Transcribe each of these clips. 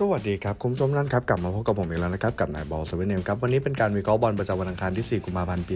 สวัสดีครับ คุณผู้ชมท่นครับ กลับมาพบกับผมอีกแล้วนะครับ กับนายบอลเซเว่นเนมครับ วันนี้เป็นการวิเคราะห์บอลประจำวันอังคารที่ 4 กุมภาพันธ์ ปี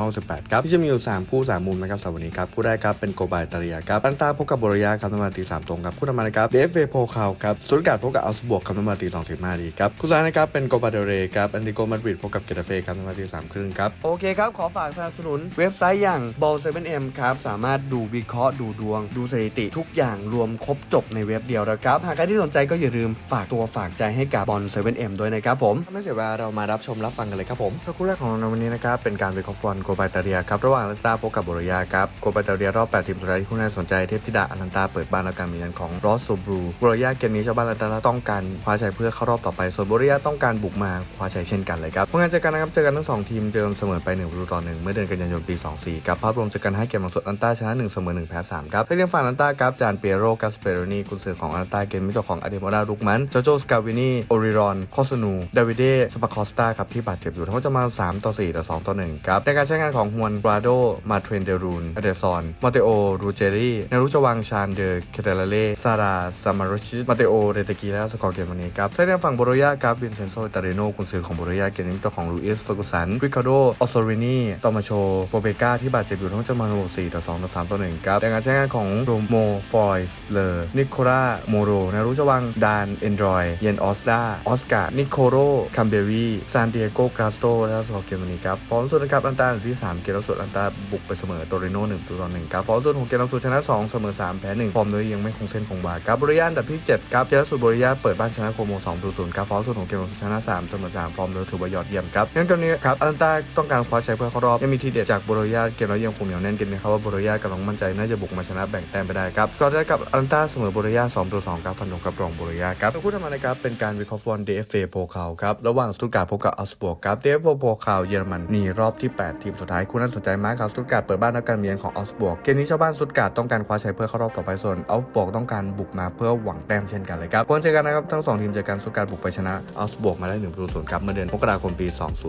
2568 ครับที่จะมีอยู่ 3 คู่ 3 มุมนะครับสำหรับวันนี้ครับ คู่แรกครับ เป็นโกบายตารียาครับอันตาพบกับโบรยาครับน้ำมันตี3ตรงครับ คู่ต่อมานะครับเดฟเวโพคาวครับสุดการพบกับอัลสบวกครับน้ำมันตี2 5ดีครับ คู่สุดท้ายนะครับ เป็นโกบาเดเรครับอันติโกมาดริดพบกับเกตาเฟ่ครับน้ำมันตี3ครึ่งครับโอเคครับขอฝากสนับสนุนเว็บไซต์อย่าง ball 7 m ครับสามารถดูวิเคราะห์ดูดวง ดูสถิติทุกอย่างรวมครบจบในเว็บเดียวนะครับหากใครที่สนใจก็อย่าลืมฝากตัวฝากใจให้กับบอล 7M ด้วยนะครับผมไม่เสียเวลาเรามารับชมรับฟังกันเลยครับผมสักครู่แรกของเราในวันนี้นะครับเป็นการวิเคราะห์ฟอนโกบาตาเรียครับระหว่างลัสตาพบกับโบรยาครับโกบาตาเรียรอบ8ทีมสุดท้ายที่คุณน่าสนใจเทพธิดาอารันตาเปิดบ้านแล้วการมีเงินของรอสโซบรูโบรยาเกมนี้ชาวบ้านอลันตาต้องการคว้าชัยเพื่อเข้ารอบต่อไปส่วนโบรยาต้องการบุกมาคว้าชัยเช่นกันเลยครับผลงานเจอกันนะครับเจอกันทั้งสองทีมเจอกันเสมอไป1ประตูต่อ1เมื่อเดือนกันยายนปี 24ครับภาพรวมเจอกันให้เกมหลังสุดอันตาชนะ1เสมอ1แพ้3ครับถ้าเรียนฝั่งอันตาครับจานเปียโรกัสเปโรนีกุนซือของอันตาเกมมิตรของอเดโมราลุกมันโจโจสกาวินีโอริรอนคอสนูดาวิเดสปาคอสตาครับที่บาดเจ็บอยู่ทั้งหมดจะมา 3 ต่อ 4 ต่อ 2 ต่อ 1 ครับ ในการใช้งานของฮวนบราโด มาเทรนเดรูนอเดซอนมาเตโอ รูเจรี่เนรุจวังชานเดอเคเดลเล่ซาราซามารุชิมาเตโอ เรตกีและสกอร์เกมวันนี้ครับใช้ในฝั่งโบโรยาครับวินเซนโซตาเรโนกุนซือของโบโรยาเกมนี้ตัวของลูอิสเฟอร์กุสันริคาโดออสโซรินีตอมาโชโปเบกาที่บาดเจ็บอยู่ทั้งหมดจะมา4ต่อ 2 ต่อ 3 ต่อ 1 ครับในการใช้งานของโรโมฟอยส์เลอร์นิโคลาโมโรเนรุจวังดานเอนดรอยอย เยนออสตาออสการ์นิโคโรคัมเบรีซานเดียโกกราสโตและสกอร์เกมวันนี้ครับ ฟอร์มสุดนะครับอันตาอยู่ที่ 3 เกมล่าสุดอันตาบุกไปเสมอโตเรโน่1ตัวต่อ1ครับ ฟอร์มสุดของเกมล่าสุดชนะ 2 เสมอ 3 แพ้1ฟอร์มโดยยังไม่คงเส้นคงวาครับบริยานดับที่ 7 ครับ เกมล่าสุดบริยานเปิดบ้านชนะโคโม2ตัว0ครับ ฟอร์มสุดของเกมล่าสุดชนะ 3 เสมอ 3 ฟอร์มโดยถือว่ายอดเยี่ยมครับงั้นเกมนี้ครับอันตาต้องการคว้าชัยเพื่อเข้ารอบยังมีทีเด็ดจากบริยานเกมแล้วยังคงเหนียวแน่นกมนี้ครับว่าบริยานกำลังมั่นใจน่าจะบุกมาชนะแบ่งแต้มไปได้ครับสกอร์ได้กับอันตาเสมอบริยาน2ตัว2ครับฟันธงกับรองบริยานครับคู่ต่อมนะครับเป็นการวิเคราะห์ฟอน DFA โพคาวครับระหว่างสตุตการ์ดพบกับอัสบวกครับ DFA โพคาวเยอรมันนี่รอบที่ 8 ทีมสุดท้ายคู่น่าสนใจมากครับสตุตการ์ดเปิดบ้านรับการเมียนของอัสบวกเกมนี้ชาวบ้านสตุตการ์ดต้องการคว้าชัยเพื่อเข้ารอบต่อไปส่วนอัสบวกต้องการบุกมาเพื่อหวังแต้มเช่นกันเลยครับผลเจอกันนะครับทั้งสองทีมเจอกันสตุตการ์ดบุกไปชนะอัสบวกมาได้1ประตูศูนย์ครับเมื่อเดือนมกราคมปี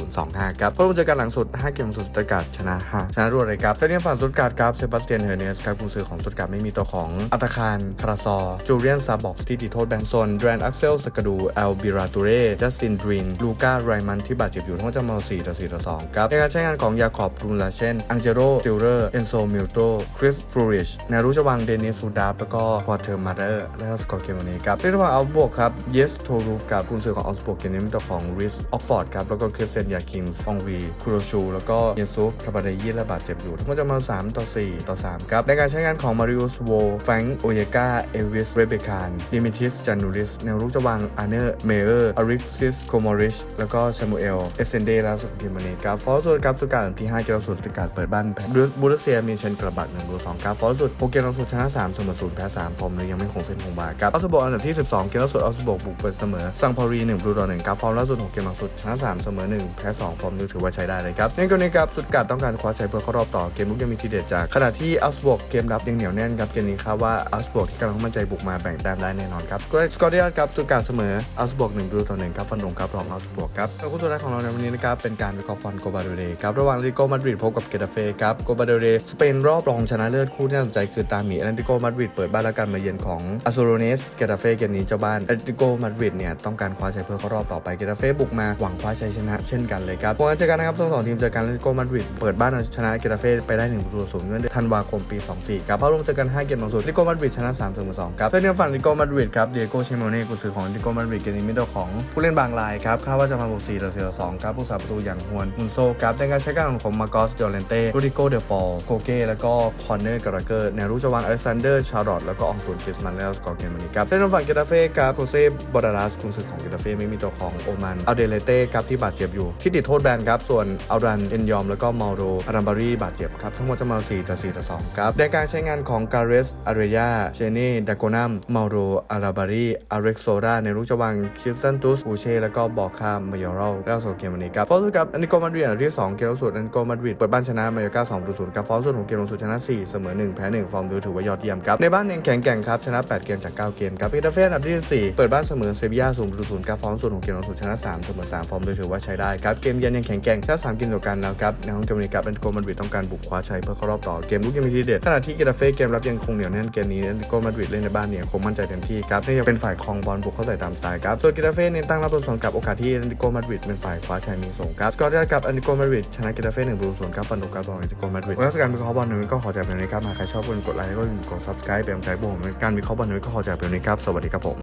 2025ครับผลเจอกันหลังสุด 5 เกมสุดสตุตการ์ดชนะ5ชนะรวดเลยครับแต่เนี่ยฝั่งสตุตการ์ดครับเซบาสเตียนเฮอร์เนสครับกุนซือของสตุตการ์ดไม่มีตัวของอัตคารคาราซอจูเลียนซาบ็อกซ์ที่ติโทษแบงโซนแดรนอักเซลสกดูเอลบิราตูเร่จัสตินดรีนลูก้าไรมันที่บาดเจ็บอยู่ทั้งหมดจะมา4ต่อ4ต่อ2ครับในการใช้งานของยาคอบรูนลาเชนอังเจโรติลเลอร์เอนโซมิลโตคริสฟลูริชนารุจวังเดนิสซูดาฟแล้วก็พอเทอร์มาเรอร์และสกอร์เกมวันนี้ครับที่ระหว่างเอาบวกครับเยสโทรูกับกุนซือของออสบวกเกมนี้เป็นตัวของริสออกฟอร์ดครับแล้วก็คริสเซนยาคิงส์องวีคูโรชูแล้วก็เยซูฟคาบาเดยีและบาดเจ็บอยู่ทั้งหมดจะมา3ต่อ4ต่อ3ครับในการใช้งานของมาริอุสโวแฟงโอยกาเอวิสเรเบคานดิมิทิสจานูริสแนวรุกจวางอาร์เนอร์เมเออร์อาริซิสโคมอริชแล้วก็ชามูเอลเอเซนเดและสุกิมานีครับฟอร์สุดครับสุดการที่5เกมสุดสุดการเปิดบ้านแพ้บูรัสเซียมีเชนกระบาด1ดู2ครับฟอร์สุดโปเกมสุดชนะ3เสมอ0แพ้3ฟอร์มเลยยังไม่คงเส้นคงวาครับอัลสบกอันดับที่ 12 เกมสุดอัลสบกบุกเปิดเสมอซังพารี1ดูต่อ1ครับฟอร์มล่าสุดของเกมสุดชนะ3เสมอ1แพ้2ฟอร์มดูถือว่าใช้ได้เลยครับในกรณีครับสุดการต้องการคว้าชัยเพื่อเข้ารอบต่อเกมลุกยังมีทีเด็ดจากขณะที่อัลสบกเกมรับยังเหนียวแน่นครับเกมนี้คาดว่าอัลสบกที่กำลังมั่นใจบุกมาแบ่งแต้มได้แน่นอนครับสกอร์เดียครับสุดการเสมออัลสบวก1ประตูต่อ1ครับฟันดงครับรองอัลสบวกครับแล้วคู่สุดท้ายของเราในวันนี้นะครับเป็นการวิเคราะห์ฟอนโกบาเดเรครับระหว่างลิโกมาดริดพบกับเกตาเฟ่ครับโกบาเดเรสเปนรอบรองชนะเลิศคู่ที่น่าสนใจคือตามีแอตเลติโกมาดริดเปิดบ้านและการมาเยือนของอาซูโรเนสเกตาเฟ่เกมนี้เจ้าบ้านแอตเลติโกมาดริดเนี่ยต้องการคว้าชัยเพื่อเข้ารอบต่อไปเกตาเฟ่บุกมาหวังคว้าชัยชนะเช่นกันเลยครับผลการเจอกันนะครับทั้งสองทีมเจอกันแอตเลติโกมาดริดเปิดบ้านเอาชนะเกตาเฟ่ไปได้1ประตูศูนย์เมื่อเดือนธันวาคมปี 24ครับพอรวมเจอกัน5เกมหลังสุดลิโกมาดริดชนะ3-2ครับเพื่อนฝั่งลิโกมาดริดครับเดียโกเชโมเน่กุนือของลิโกมาดริดเกนี้มิดเดิลของผู้เล่นบางรายครับคาดว่าจะมาบุก4ต่อ4ต่อ2ครับผู้สาประตูอย่างฮวนมุนโซครับในการใช้การของมาโกสจอร์เลนเต้โรดิโกเดลปอลโกเก้แล้วก็คอนเนอร์การ์เกอร์แนวรุกจวางอเล็กซานเดอร์ชาร์ลอตแล้วก็อองตุนกิสมันแล้วสกอร์เกมวันนี้ครับเส้นฝั่งเกตาเฟ่ครับโคเซ่บอดารัสกุนซือของเกตาเฟ่ไม่มีตัวของโอมันอัลเดเลเต้ครับที่บาดเจ็บอยู่ ที่ติดโทษแบนครับส่วนอัลรันเอนยอมแล้วก็มาโรอารัมบารีบาดเจ็บครับทั้งหมดจะมา4ต่อ4ต่อ2ครับในการใช้งานของการเรสอารียาเชเน่ดาโกนัมมาโรอาราบารีอาเร็กโซราในรุกจวางคิสตันตุสบูเช่แล้วก็บอกคามมายอรัลแล้วสกอร์เกมวันนี้ครับฟอร์สกับอันนิโกมาดริดที่ 2 เกมล่าสุดอันนิโกมาดริดเปิดบ้านชนะมายอร์กา2ประตูกับฟอร์สของเกมล่าสุดชนะ 4 เสมอ 1 แพ้ 1 ฟอร์มดูถือว่ายอดเยี่ยมครับ ในบ้านเองแข็งแกร่งครับ ชนะ 8 เกมจาก 9 เกมครับเปเตอร์เฟ่อันดับที่4เปิดบ้านเสมอเซบีย่า0ประตูศูนย์กับฟอร์มสุดของเกมล่าสุดชนะ 3 เสมอ 3 ฟอร์มดูถือว่าใช้ได้ครับเกมเยือนยังแข็งแกร่งชนะ3เกมต่อกันแล้วครับในห้องเกมนี้ครับอันนิโกมาดริดต้องการบุกคว้าชัยเพื่อเข้ารอบต่อเกมลุกยังมีทีเด็ดขณะที่เกตาเฟ่เกมรับยังคงเหนียวแน่นเกมนี้อันนิโกมาดริดเล่นในบ้านเนี่ยคงมั่นใจเต็มที่ครับนี่จะเป็นฝ่ายครองบอลบุกเข้าใส่ตามสไตล์ครับส่วนกิตาเฟ่เน้นตั้งรับตัวสองกับโอกาสที่อันดิโกมาดริดเป็นฝ่ายคว้าชัยมีส่งครับสกอร์เรียกับอันดิโกมาดริดชนะกิตาเฟ่หนึ่งประตูศูนย์ครับฟันโดการบอลอันดิโกมาดริดและสการวิเคราะห์บอลหนวันนี้ก็ขอจากเพียงนี้ครับหากใครชอบก็อย่าลืมกดไลค์ก็อย่าลืมกด subscribe เป็นกำลังใจผมในการวิเคราะห์บอลหนวันนี้ก็ขอจากเพียงนี้ครับสวัสดีครับผม